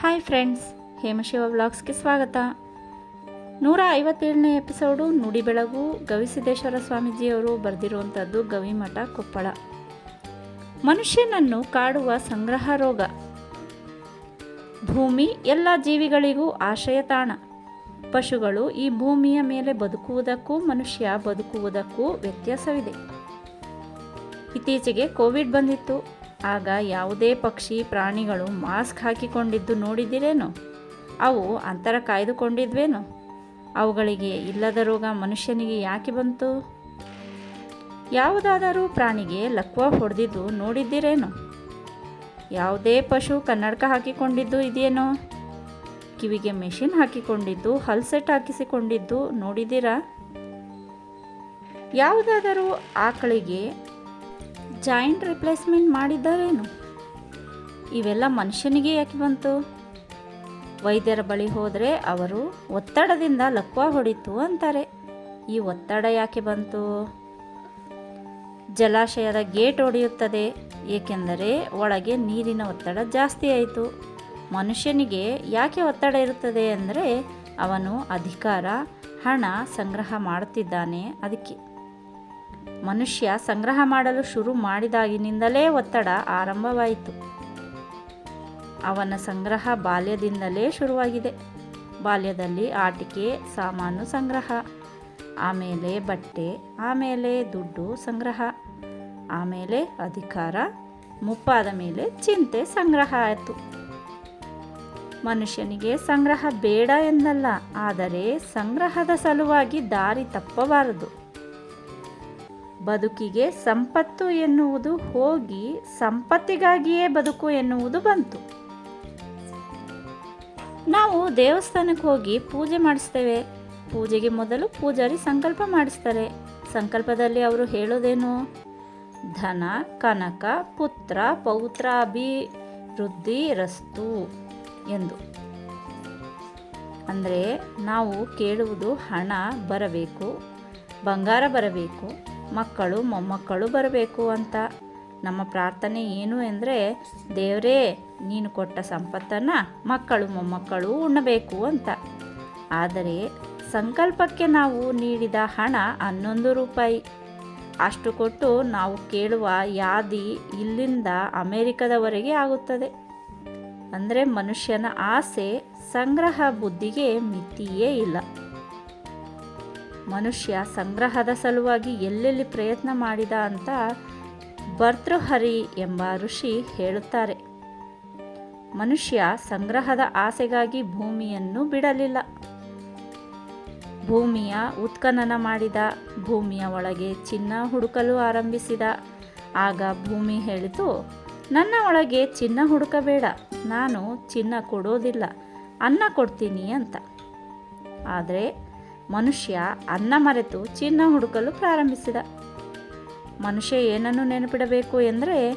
Hi friends ಹೇಮಶಿವ ವ್ಲಾಗ್ಸ್ಗೆ ಸ್ವಾಗತ. ನೂರ ಐವತ್ತೇಳನೇ episode ನುಡಿ ಬೆಳಗು ಗವಿಸಿದ್ದೇಶ್ವರ ಸ್ವಾಮೀಜಿಯವರು ಬರೆದಿರುವಂಥದ್ದು ಗವಿಮಠ ಕೊಪ್ಪಳ. ಮನುಷ್ಯನನ್ನು ಕಾಡುವ ಸಂಗ್ರಹ ರೋಗ. ಭೂಮಿ ಎಲ್ಲ ಜೀವಿಗಳಿಗೂ ಆಶ್ರಯ ತಾಣ. ಪಶುಗಳು ಈ ಭೂಮಿಯ ಮೇಲೆ ಬದುಕುವುದಕ್ಕೂ ಮನುಷ್ಯ ಬದುಕುವುದಕ್ಕೂ ವ್ಯತ್ಯಾಸವಿದೆ. ಇತ್ತೀಚೆಗೆ ಕೋವಿಡ್ ಬಂದಿತ್ತು. ಆಗ ಯಾವುದೇ ಪಕ್ಷಿ ಪ್ರಾಣಿಗಳು ಮಾಸ್ಕ್ ಹಾಕಿಕೊಂಡಿದ್ದು ನೋಡಿದಿರೇನೋ ಅವು ಅಂತರ ಕಾಯ್ದುಕೊಂಡಿದ್ವೇನು? ಅವುಗಳಿಗೆ ಇಲ್ಲದ ರೋಗ ಮನುಷ್ಯನಿಗೆ ಯಾಕೆ ಬಂತು? ಯಾವುದಾದರೂ ಪ್ರಾಣಿಗೆ ಲಕ್ವ ಹೊಡೆದಿದ್ದು ನೋಡಿದ್ದೀರೇನು? ಯಾವುದೇ ಪಶು ಕನ್ನಡಕ ಹಾಕಿಕೊಂಡಿದ್ದು ಇದೆಯೇನೋ? ಕಿವಿಗೆ ಮೆಷಿನ್ ಹಾಕಿಕೊಂಡಿದ್ದು ಹಲ್ಸೆಟ್ ಹಾಕಿಸಿಕೊಂಡಿದ್ದು ನೋಡಿದ್ದೀರಾ? ಯಾವುದಾದರೂ ಆಕಳಿಗೆ ಜಾಯಿಂಟ್ ರಿಪ್ಲೇಸ್ಮೆಂಟ್ ಮಾಡಿದ್ದಾರೇನು? ಇವೆಲ್ಲ ಮನುಷ್ಯನಿಗೆ ಯಾಕೆ ಬಂತು? ವೈದ್ಯರ ಬಳಿ ಹೋದರೆ ಅವರು ಒತ್ತಡದಿಂದ ಲಕ್ವ ಹೊಡಿತು ಅಂತಾರೆ. ಈ ಒತ್ತಡ ಯಾಕೆ ಬಂತು? ಜಲಾಶಯದ ಗೇಟ್ ಒಡೆಯುತ್ತದೆ, ಏಕೆಂದರೆ ಒಳಗೆ ನೀರಿನ ಒತ್ತಡ ಜಾಸ್ತಿ ಆಯಿತು. ಮನುಷ್ಯನಿಗೆ ಯಾಕೆ ಒತ್ತಡ ಇರುತ್ತದೆ ಅಂದರೆ ಅವನು ಅಧಿಕಾರ, ಹಣ ಸಂಗ್ರಹ ಮಾಡುತ್ತಿದ್ದಾನೆ ಅದಕ್ಕೆ. ಮನುಷ್ಯ ಸಂಗ್ರಹ ಮಾಡಲು ಶುರು ಮಾಡಿದಾಗಿನಿಂದಲೇ ಒತ್ತಡ ಆರಂಭವಾಯಿತು. ಅವನ ಸಂಗ್ರಹ ಬಾಲ್ಯದಿಂದಲೇ ಶುರುವಾಗಿದೆ. ಬಾಲ್ಯದಲ್ಲಿ ಆಟಿಕೆ, ಸಾಮಾನು ಸಂಗ್ರಹ, ಆಮೇಲೆ ಬಟ್ಟೆ, ಆಮೇಲೆ ದುಡ್ಡು ಸಂಗ್ರಹ, ಆಮೇಲೆ ಅಧಿಕಾರ, ಮುಪ್ಪಾದ ಮೇಲೆ ಚಿಂತೆ ಸಂಗ್ರಹ ಆಯಿತು. ಮನುಷ್ಯನಿಗೆ ಸಂಗ್ರಹ ಬೇಡ ಎಂದಲ್ಲ, ಆದರೆ ಸಂಗ್ರಹದ ಸಲುವಾಗಿ ದಾರಿ ತಪ್ಪಬಾರದು. ಬದುಕಿಗೆ ಸಂಪತ್ತು ಎನ್ನುವುದು ಹೋಗಿ ಸಂಪತ್ತಿಗಾಗಿಯೇ ಬದುಕು ಎನ್ನುವುದು ಬಂತು. ನಾವು ದೇವಸ್ಥಾನಕ್ಕೆ ಹೋಗಿ ಪೂಜೆ ಮಾಡಿಸ್ತೇವೆ. ಪೂಜೆಗೆ ಮೊದಲು ಪೂಜಾರಿ ಸಂಕಲ್ಪ ಮಾಡಿಸ್ತಾರೆ. ಸಂಕಲ್ಪದಲ್ಲಿ ಅವರು ಹೇಳೋದೇನು? ಧನ, ಕನಕ, ಪುತ್ರ ಪೌತ್ರ ಅಭಿವೃದ್ಧಿ ರಸ್ತು ಎಂದು. ಅಂದರೆ ನಾವು ಕೇಳುವುದು ಹಣ ಬರಬೇಕು, ಬಂಗಾರ ಬರಬೇಕು ಮಕ್ಕಳು, ಮೊಮ್ಮಕ್ಕಳು ಬರಬೇಕು ಅಂತ. ನಮ್ಮ ಪ್ರಾರ್ಥನೆ ಏನು ಅಂದರೆ ದೇವರೇ, ನೀನು ಕೊಟ್ಟ ಸಂಪತ್ತನ್ನು ಮಕ್ಕಳು, ಮೊಮ್ಮಕ್ಕಳು ಉಣ್ಣಬೇಕು ಅಂತ. ಆದರೆ ಸಂಕಲ್ಪಕ್ಕೆ ನಾವು ನೀಡಿದ ಹಣ ಹನ್ನೊಂದು ರೂಪಾಯಿ. ಅಷ್ಟು ಕೊಟ್ಟು ನಾವು ಕೇಳುವ ಯಾದಿ ಇಲ್ಲಿಂದ ಅಮೇರಿಕದವರೆಗೆ ಆಗುತ್ತದೆ. ಅಂದರೆ ಮನುಷ್ಯನ ಆಸೆ, ಸಂಗ್ರಹ ಬುದ್ಧಿಗೆ ಮಿತಿಯೇ ಇಲ್ಲ. ಮನುಷ್ಯ ಸಂಗ್ರಹದ ಸಲುವಾಗಿ ಎಲ್ಲೆಲ್ಲಿ ಪ್ರಯತ್ನ ಮಾಡಿದ ಅಂತ ಭರ್ತೃಹರಿ ಎಂಬ ಋಷಿ ಹೇಳುತ್ತಾರೆ. ಮನುಷ್ಯ ಸಂಗ್ರಹದ ಆಸೆಗಾಗಿ ಭೂಮಿಯನ್ನು ಬಿಡಲಿಲ್ಲ. ಭೂಮಿಯ ಉತ್ಖನನ ಮಾಡಿದ, ಭೂಮಿಯ ಒಳಗೆ ಚಿನ್ನ ಹುಡುಕಲು ಆರಂಭಿಸಿದ. ಆಗ ಭೂಮಿ ಹೇಳಿತು, ನನ್ನ ಒಳಗೆ ಚಿನ್ನ ಹುಡುಕಬೇಡ, ನಾನು ಚಿನ್ನ ಕೊಡೋದಿಲ್ಲ, ಅನ್ನ ಕೊಡ್ತೀನಿ ಅಂತ. ಆದರೆ ಮನುಷ್ಯ ಅನ್ನ ಮರೆತು ಚಿನ್ನ ಹುಡುಕಲು ಪ್ರಾರಂಭಿಸಿದ. ಮನುಷ್ಯ ಏನನ್ನು ನೆನಪಿಡಬೇಕು ಎಂದರೆ,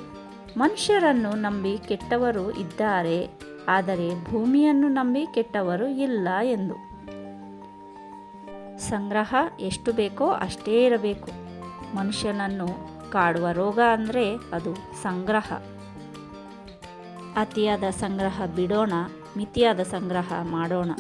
ಮನುಷ್ಯರನ್ನು ನಂಬಿ ಕೆಟ್ಟವರು ಇದ್ದಾರೆ, ಆದರೆ ಭೂಮಿಯನ್ನು ನಂಬಿ ಕೆಟ್ಟವರು ಇಲ್ಲ ಎಂದು. ಸಂಗ್ರಹ ಎಷ್ಟು ಬೇಕೋ ಅಷ್ಟೇ ಇರಬೇಕು. ಮನುಷ್ಯನನ್ನು ಕಾಡುವ ರೋಗ ಅಂದರೆ ಅದು ಸಂಗ್ರಹ. ಅತಿಯಾದ ಸಂಗ್ರಹ ಬಿಡೋಣ, ಮಿತಿಯಾದ ಸಂಗ್ರಹ ಮಾಡೋಣ.